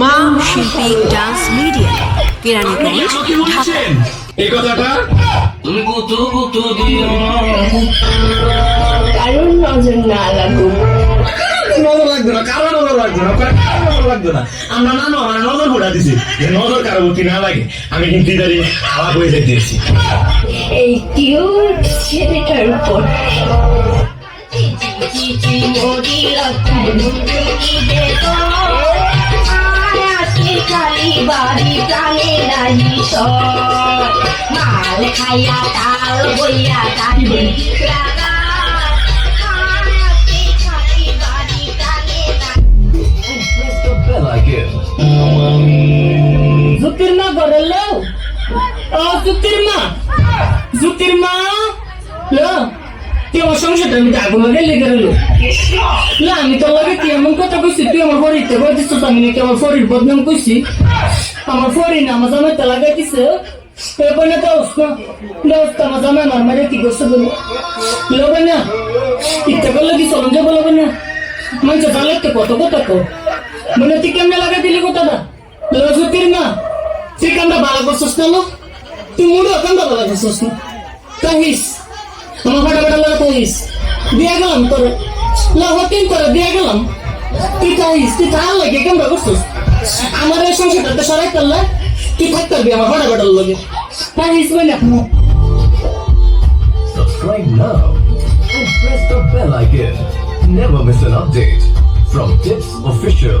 মা শিল্পী dance media Keraniganj Dhaka. এই কথাটা? গুতু গুতু দিও কারণ নজর না লাগুক নজর লাগবে না কারও নজর লাগবে না নজর লাগবে না। আমরা নানো আমার নজর ঘোরা দিছি। যে নজর কারও প্রতি না লাগে। আমি কিন্তু ইদারি আলাপ হয়ে যেতেছি এই কিউট ছেলেটার উপর। বাড়ি প্রাণে রাজি মাল খাইয়া তাল বইয়া কান্দি Press the bell icon. জুতির মা ঘরের লো। ও জুতির মা। লো। তুই আমার সংসারটা আমি আগুন লেগে গেল না, আমি তোর লাগে তুই এমন কথা কইছি? তুই আমার ফরিতে কইছিস তো আমি নাকি আমার ফরির বদনাম কইছি। আমার ফরি না, আমার জামাই তো লাগাই দিছে। এবার না? দোস্ত দোস্ত আমার জামাই আমার মারে কি করছে বলো? লোবে না? ইচ্ছা করলে কি চলন যাব লোবে না মানুষ জানলে তো কত কথা কো মনে তুই কেমনে লাগাই দিলি কথাটা? লজুতির না। তুই কান্দা বালা করছিস না? তুই মুড়ো কান্দা বালা করছিস না। কাহিস। আমার ফাটা ফাটা লাগা কাহিস দিয়া গেলাম তোর। লহতিন করে দিয়া গেলাম। তুই কাহিস তুই তার লাগে কেমন করছিস? আমার এই সংসারটা সরাই করলে তুই থাকতে পারবি আমার ফাটা ফাটার লগে। কাহিস বই না। Subscribe now and press the bell icon. Never miss an update from Tips Official.